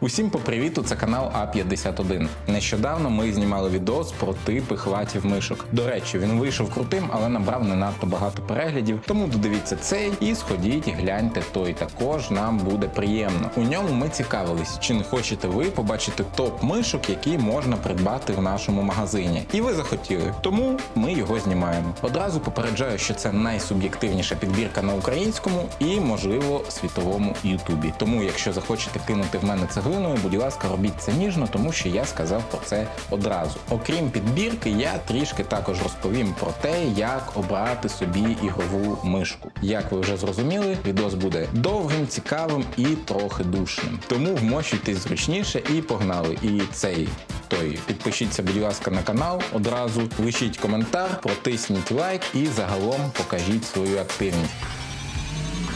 Усім по привіту, це канал А51. Нещодавно ми знімали відос про типи хватів мишок. До речі, він вийшов крутим, але набрав не надто багато переглядів. Тому додивіться цей і сходіть гляньте той. Також нам буде приємно. У ньому ми цікавились, чи не хочете ви побачити топ мишок, які можна придбати в нашому магазині. І ви захотіли, тому ми його знімаємо. Одразу попереджаю, що це найсуб'єктивніша підбірка на українському і, можливо, світовому Ютубі. Тому, якщо захочете кинути в мене цеглиною, будь ласка, робіть це ніжно, тому що я сказав про це одразу. Окрім підбірки, я трішки також розповім про те, як обрати собі ігрову мишку. Як ви вже зрозуміли, відос буде довгим, цікавим і трохи душним. Тому вмощуйтесь зручніше і погнали. І цей той підпишіться, будь ласка, на канал. Одразу лишіть коментар, протисніть лайк і загалом покажіть свою активність.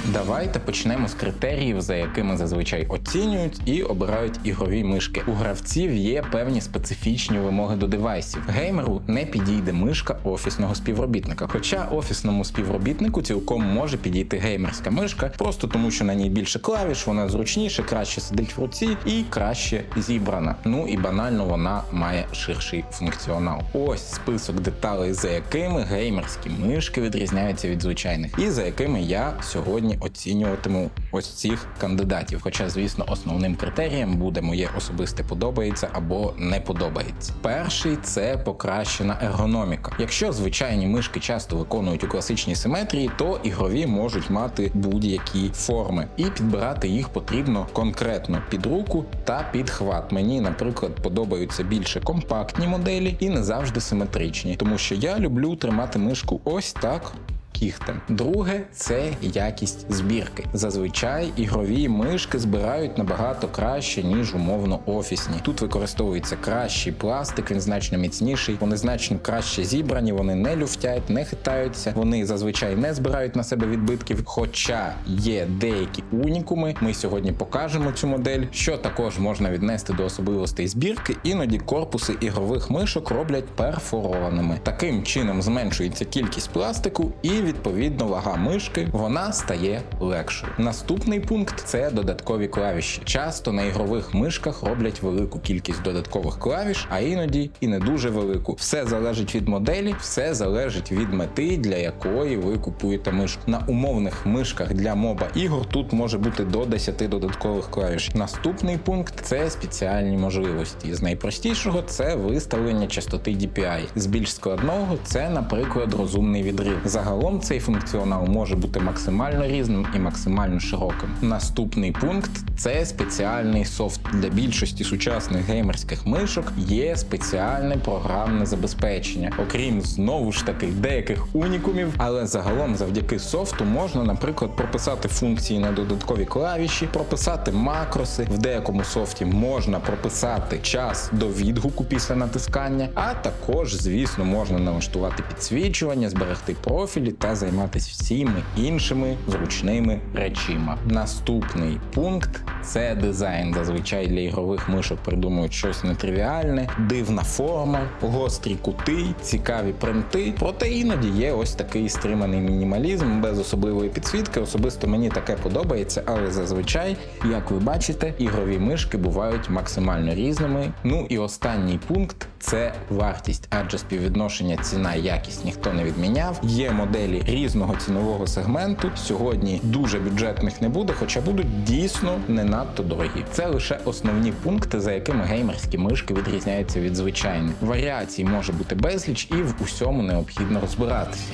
Давайте почнемо з критеріїв, за якими зазвичай оцінюють і обирають ігрові мишки. У гравців є певні специфічні вимоги до девайсів. Геймеру не підійде мишка офісного співробітника. Хоча офісному співробітнику цілком може підійти геймерська мишка, просто тому що на ній більше клавіш, вона зручніше, краще сидить в руці і краще зібрана. Ну і банально вона має ширший функціонал. Ось список деталей, за якими геймерські мишки відрізняються від звичайних, і за якими я сьогодні оцінюватиму ось цих кандидатів. Хоча, звісно, основним критерієм буде моє особисте подобається або не подобається. Перший це покращена ергономіка. Якщо звичайні мишки часто виконують у класичній симетрії, то ігрові можуть мати будь-які форми, і підбирати їх потрібно конкретно під руку та під хват. Мені, наприклад, подобаються більше компактні моделі і не завжди симетричні, тому що я люблю тримати мишку ось так кіхтем. Друге це якість збірки. Зазвичай ігрові мишки збирають набагато краще, ніж умовно офісні. Тут використовується кращий пластик, він значно міцніший, вони значно краще зібрані, вони не люфтять, не хитаються, вони зазвичай не збирають на себе відбитків. Хоча є деякі унікуми, ми сьогодні покажемо цю модель, що також можна віднести до особливостей збірки. Іноді корпуси ігрових мишок роблять перфорованими. Таким чином зменшується кількість пластику і відповідно вага мишки вона стає легшою. Наступний пункт це додаткові клавіші. Часто на ігрових мишках роблять велику кількість додаткових клавіш, а іноді і не дуже велику. Все залежить від моделі, все залежить від мети, для якої ви купуєте мишку. На умовних мишках для моба ігор тут може бути до 10 додаткових клавіш. Наступний пункт це спеціальні можливості. З найпростішого це виставлення частоти DPI. З більш складного це, наприклад, розумний відрив. Загалом цей функціонал може бути максимально різним і максимально широким. Наступний пункт це спеціальний софт для більшості сучасних геймерських мишок. Є спеціальне програмне забезпечення, окрім знову ж таки деяких унікумів, але загалом завдяки софту можна, наприклад, прописати функції на додаткові клавіші, прописати макроси. В деякому софті можна прописати час до відгуку після натискання, а також, звісно, можна налаштувати підсвічування, зберегти профілі та займатися всіми іншими зручними речима. Наступний пункт це дизайн. Зазвичай для ігрових мишок придумують щось нетривіальне, дивна форма, гострі кути, цікаві принти. Проте іноді є ось такий стриманий мінімалізм без особливої підсвітки. Особисто мені таке подобається, але зазвичай, як ви бачите, ігрові мишки бувають максимально різними. Ну і останній пункт це вартість, адже співвідношення ціна якість ніхто не відміняв. Є моделі різного цінового сегменту. Сьогодні дуже бюджетних не буде, хоча будуть дійсно не надто дорогі. Це лише основні пункти, за якими геймерські мишки відрізняються від звичайних. Варіацій може бути безліч, і в усьому необхідно розбиратися.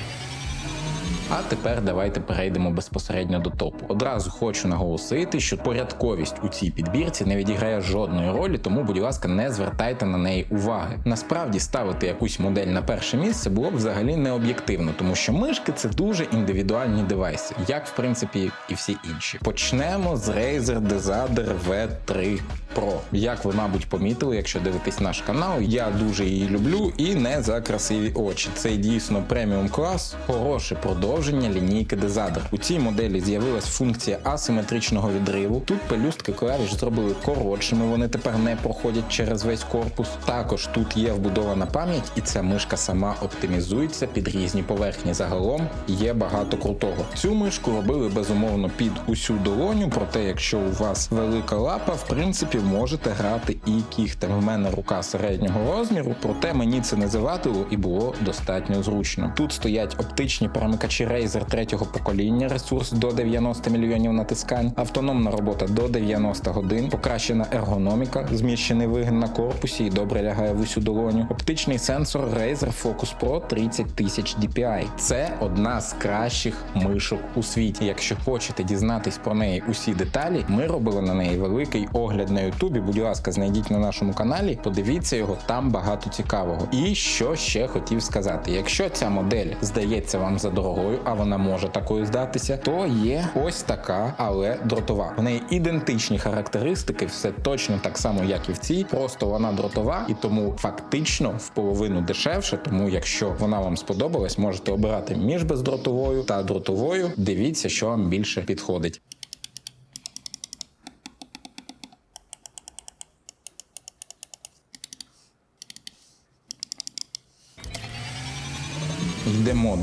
А тепер давайте перейдемо безпосередньо до топу. Одразу хочу наголосити, що порядковість у цій підбірці не відіграє жодної ролі, тому, будь ласка, не звертайте на неї уваги. Насправді ставити якусь модель на перше місце було б взагалі не об'єктивно, тому що мишки це дуже індивідуальні девайси, як в принципі і всі інші. Почнемо з Razer Desader V3 Pro. Як ви, мабуть, помітили, якщо дивитесь наш канал, я дуже її люблю і не за красиві очі. Це дійсно преміум клас, хороше продовження лінійки Desader. У цій моделі з'явилась функція асиметричного відриву. Тут пелюстки клавіш зробили коротшими, вони тепер не проходять через весь корпус. Також тут є вбудована пам'ять, і ця мишка сама оптимізується під різні поверхні. Загалом є багато крутого. Цю мишку робили безумовно під усю долоню, проте, якщо у вас велика лапа, в принципі, можете грати і кігтем. В мене рука середнього розміру, проте мені це не завадило і було достатньо зручно. Тут стоять оптичні перемикачі Razer третього покоління, ресурс до 90 мільйонів натискань, автономна робота до 90 годин, покращена ергономіка, зміщений вигін на корпусі і добре лягає в усю долоню. Оптичний сенсор Razer Focus Pro 30 тисяч DPI. Це одна з кращих мишок у світі. Якщо хочете дізнатись про неї усі деталі, ми робили на неї великий огляд на Ютубі. Будь ласка, знайдіть на нашому каналі, подивіться його, там багато цікавого. І що ще хотів сказати: якщо ця модель здається вам за дорогою, а вона може такою здатися, то є ось така, але дротова. В неї ідентичні характеристики, все точно так само, як і в цій. Просто вона дротова і тому фактично в половину дешевше. Тому, якщо вона вам сподобалась, можете обирати між бездротовою та дротовою. Дивіться, що вам більше підходить.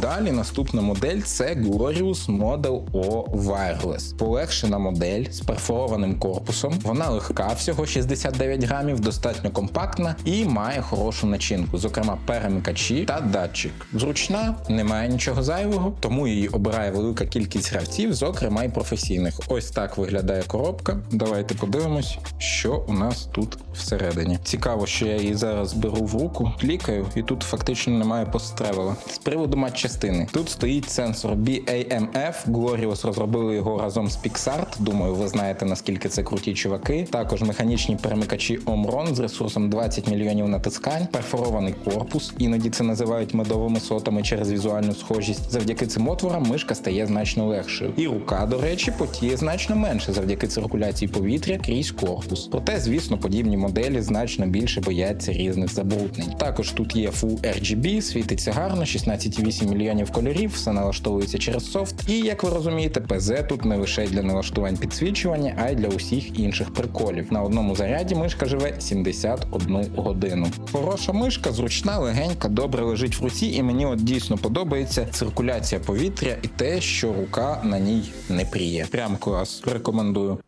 Далі. Наступна модель це Glorious Model O Wireless. Полегшена модель з перфорованим корпусом. Вона легка, всього 69 грамів, достатньо компактна і має хорошу начинку, зокрема перемикачі та датчик. Зручна, немає нічого зайвого, тому її обирає велика кількість гравців, зокрема й професійних. Ось так виглядає коробка. Давайте подивимось, що у нас тут всередині. Цікаво, що я її зараз беру в руку, клікаю, і тут фактично немає постревела. З приводу матчастини. Тут стоїть сенсор BAMF. Glorious розробили його разом з Pixart. Думаю, ви знаєте наскільки це круті чуваки. Також механічні перемикачі Omron з ресурсом 20 мільйонів натискань, перфорований корпус. Іноді це називають медовими сотами через візуальну схожість. Завдяки цим отворам мишка стає значно легшою. І рука, до речі, потіє значно менше завдяки циркуляції повітря крізь корпус. Проте, звісно, подібні моделі значно більше бояться різних забруднень. Також тут є Full RGB, світиться гарно, 16,8 мільйонів кольорів, все налаштовується через софт. І як ви розумієте, ПЗ тут не лише для налаштувань підсвічування, а й для усіх інших приколів. На одному заряді мишка живе 71 годину. Хороша мишка, зручна, легенька, добре лежить в руці, і мені от дійсно подобається циркуляція повітря і те, що рука на ній не пріє. Прям клас. Рекомендую.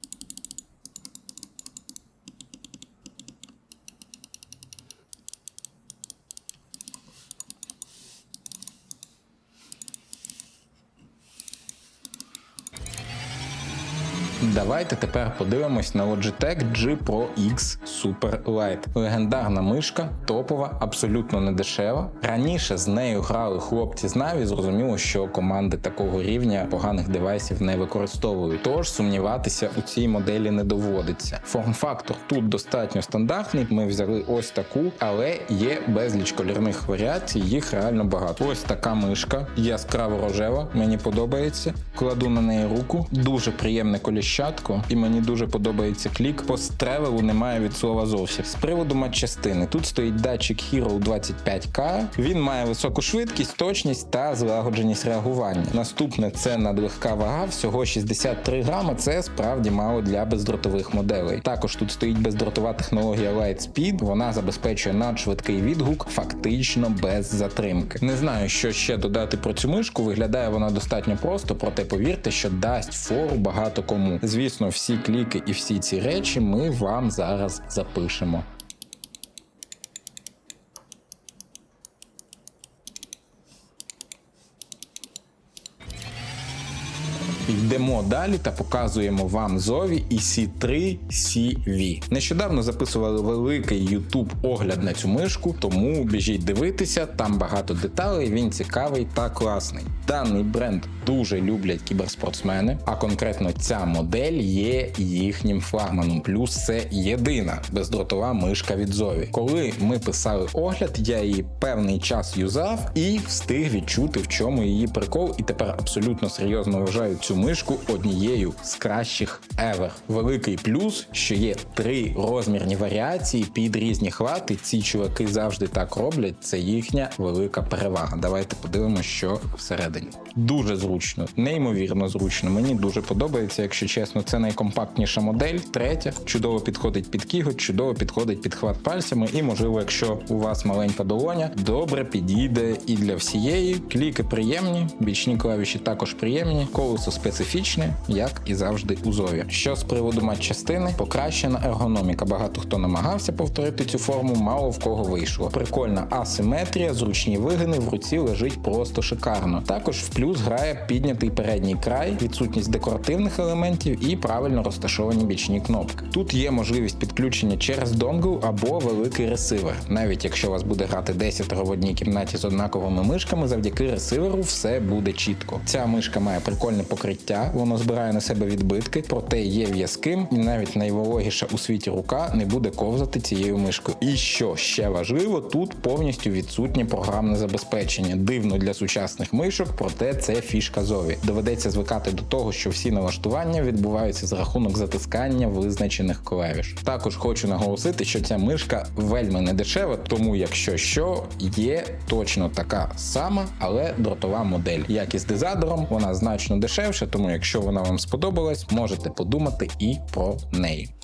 Давайте тепер подивимось на Logitech G Pro X Super Light. Легендарна мишка, топова, абсолютно не дешева. Раніше з нею грали хлопці з Na'Vi, зрозуміло, що команди такого рівня поганих девайсів не використовують. Тож сумніватися у цій моделі не доводиться. Форм-фактор тут достатньо стандартний. Ми взяли ось таку, але є безліч кольорних варіацій, їх реально багато. Ось така мишка, яскраво рожева, мені подобається. Кладу на неї руку, дуже приємне коліщатко, і мені дуже подобається клік. По стрелеву немає від слова зовсім. З приводу матчастини. Тут стоїть датчик Hero 25K. Він має високу швидкість, точність та злагодженість реагування. Наступне це надлегка вага, всього 63 грами. Це справді мало для бездротових моделей. Також тут стоїть бездротова технологія Lightspeed. Вона забезпечує надшвидкий відгук, фактично без затримки. Не знаю, що ще додати про цю мишку. Виглядає вона достатньо просто, проте повірте, що дасть фору багато кому. Звісно, всі кліки і всі ці речі ми вам зараз запишемо. Йдемо далі та показуємо вам Зові EC3 CV. Нещодавно записували великий YouTube огляд на цю мишку, тому біжіть дивитися, там багато деталей, він цікавий та класний. Даний бренд дуже люблять кіберспортсмени, а конкретно ця модель є їхнім флагманом. Плюс це єдина бездротова мишка від Зові. Коли ми писали огляд, я її певний час юзав і встиг відчути, в чому її прикол, і тепер абсолютно серйозно вважаю цю мишку однією з кращих ever. Великий плюс, що є три розмірні варіації під різні хвати. Ці чуваки завжди так роблять. Це їхня велика перевага. Давайте подивимося, що всередині. Дуже зручно, неймовірно зручно. Мені дуже подобається, якщо чесно, це найкомпактніша модель. Третя чудово підходить під кіготь, чудово підходить під хват пальцями. І, можливо, якщо у вас маленька долоня, добре підійде і для всієї. Кліки приємні, бічні клавіші також приємні. Колесо специфічне, як і завжди у Зові. Що з приводу матчастини, покращена ергономіка. Багато хто намагався повторити цю форму, мало в кого вийшло. Прикольна асиметрія, зручні вигини в руці лежить просто шикарно. Також в плюс грає піднятий передній край, відсутність декоративних елементів і правильно розташовані бічні кнопки. Тут є можливість підключення через донгл або великий ресивер. Навіть якщо у вас буде грати 10 в одній кімнаті з однаковими мишками, завдяки ресиверу все буде чітко. Ця мишка має прикольне покриття, воно збирає на себе відбитки, проте є в'язким, і навіть найвологіша у світі рука не буде ковзати цією мишкою. І що ще важливо, тут повністю відсутнє програмне забезпечення. Дивно для сучасних мишок, проте це фішка зові. Доведеться звикати до того, що всі налаштування відбуваються за рахунок затискання визначених клавіш. Також хочу наголосити, що ця мишка вельми не дешева, тому якщо що, є точно така сама, але дротова модель. Як і з дизайдером, вона значно дешевша, тому якщо вона вам сподобалась, можете подумати і про неї.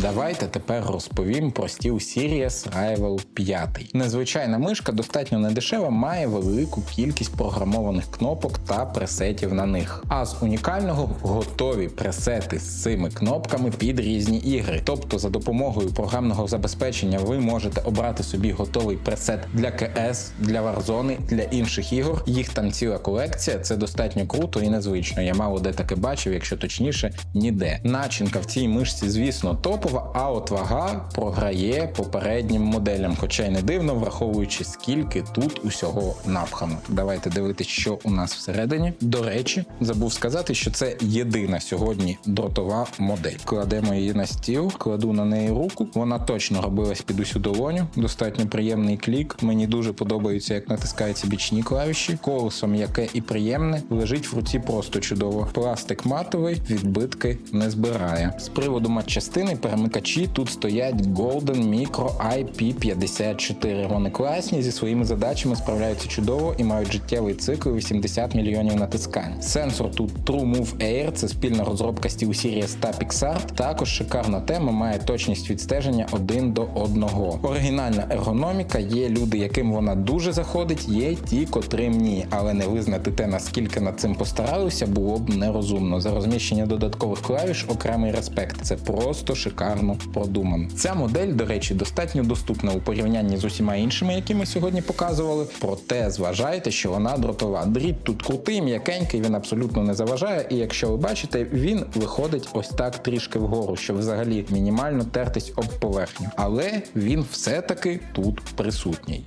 Давайте тепер розповім про Steel Series Rival 5. Незвичайна мишка достатньо недешева, має велику кількість програмованих кнопок та пресетів на них. А з унікального готові пресети з цими кнопками під різні ігри. Тобто, за допомогою програмного забезпечення ви можете обрати собі готовий пресет для КС, для Warzone, для інших ігор. Їх там ціла колекція. Це достатньо круто і незвично. Я мало де таке бачив, якщо точніше, ніде. Начинка в цій мишці, звісно, топова, а от вага програє попереднім моделям, хоча й не дивно, враховуючи скільки тут усього напхано. Давайте дивитися, що у нас всередині. До речі, забув сказати, що це єдина сьогодні дротова модель. Кладемо її на стіл, кладу на неї руку. Вона точно робилась під усю долоню. Достатньо приємний клік. Мені дуже подобається, як натискаються бічні клавіші. Колесо м'яке і приємне. Лежить в руці просто чудово. Пластик матовий, відбитки не збирає. З приводу матчастини перемикачі тут стоять Golden Micro IP54. Вони класні зі своїми задачами справляються чудово і мають життєвий цикл 80 мільйонів натискань. Сенсор тут True Move Air, це спільна розробка SteelSeries та Pixar. Також шикарна тема має точність відстеження один до одного. Оригінальна ергономіка, є люди, яким вона дуже заходить, є ті, котрим ні, але не визнати те, наскільки над цим постаралися, було б нерозумно. За розміщення додаткових клавіш окремий респект. Це просто шикарно продумано. Ця модель, до речі, достатньо доступна у порівнянні з усіма іншими, які ми сьогодні показували. Проте зважайте, що вона дротова. Дріт тут крутий, м'якенький, він абсолютно не заважає. І якщо ви бачите, він виходить ось так трішки вгору, щоб взагалі мінімально тертись об поверхню. Але він все-таки тут присутній.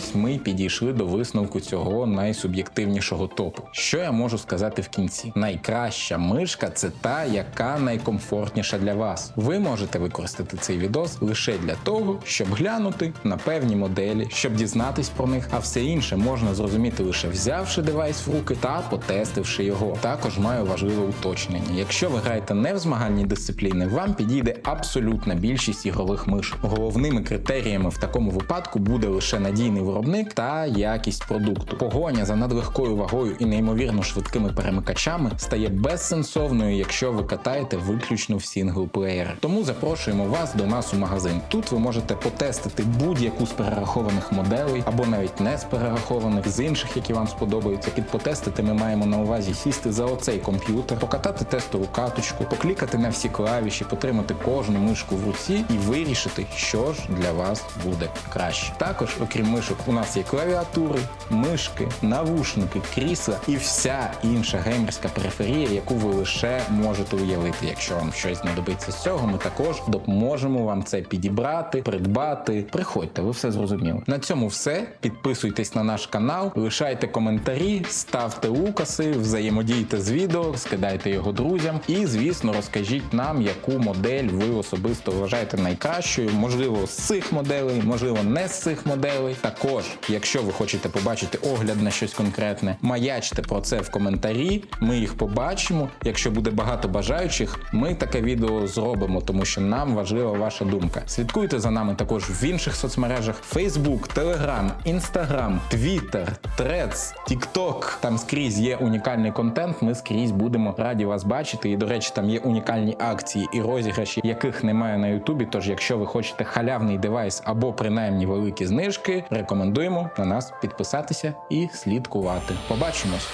Ось ми підійшли до висновку цього найсуб'єктивнішого топу. Що я можу сказати в кінці? Найкраща мишка це та, яка найкомфортніша для вас. Ви можете використати цей відос лише для того, щоб глянути на певні моделі, щоб дізнатись про них, а все інше можна зрозуміти лише взявши девайс в руки та потестивши його. Також маю важливе уточнення. Якщо ви граєте не в змагальні дисципліни, вам підійде абсолютна більшість ігрових мишок. Головними критеріями в такому випадку буде лише надійний виробник та якість продукту. Погоня за надлегкою вагою і неймовірно швидкими перемикачами стає безсенсовною, якщо ви катаєте виключно в сінглплеєри. Тому запрошуємо вас до нас у магазин. Тут ви можете потестити будь-яку з перерахованих моделей або навіть не з перерахованих з інших, які вам сподобаються. Під потестити ми маємо на увазі сісти за оцей комп'ютер, покатати тестову каточку, поклікати на всі клавіші, потримати кожну мишку в руці і вирішити, що ж для вас буде краще. Також, окрім мишок, у нас є клавіатури, мишки, навушники, крісла і вся інша геймерська периферія, яку ви лише можете уявити. Якщо вам щось знадобиться з цього, ми також допоможемо вам це підібрати, придбати. Приходьте, ви все зрозуміли. На цьому все. Підписуйтесь на наш канал, лишайте коментарі, ставте укаси, взаємодійте з відео, скидайте його друзям. І, звісно, розкажіть нам, яку модель ви особисто вважаєте найкращою. Можливо, з цих моделей, можливо, не з цих моделей. Так Також, якщо ви хочете побачити огляд на щось конкретне, маячте про це в коментарі. Ми їх побачимо. Якщо буде багато бажаючих, ми таке відео зробимо, тому що нам важлива ваша думка. Слідкуйте за нами також в інших соцмережах: Facebook, Telegram, Instagram, Twitter, Threads, TikTok. Там скрізь є унікальний контент. Ми скрізь будемо раді вас бачити. І до речі, там є унікальні акції і розіграші, яких немає на Ютубі. Тож, якщо ви хочете халявний девайс або принаймні великі знижки, рекомендуємо на нас підписатися і слідкувати. Побачимось!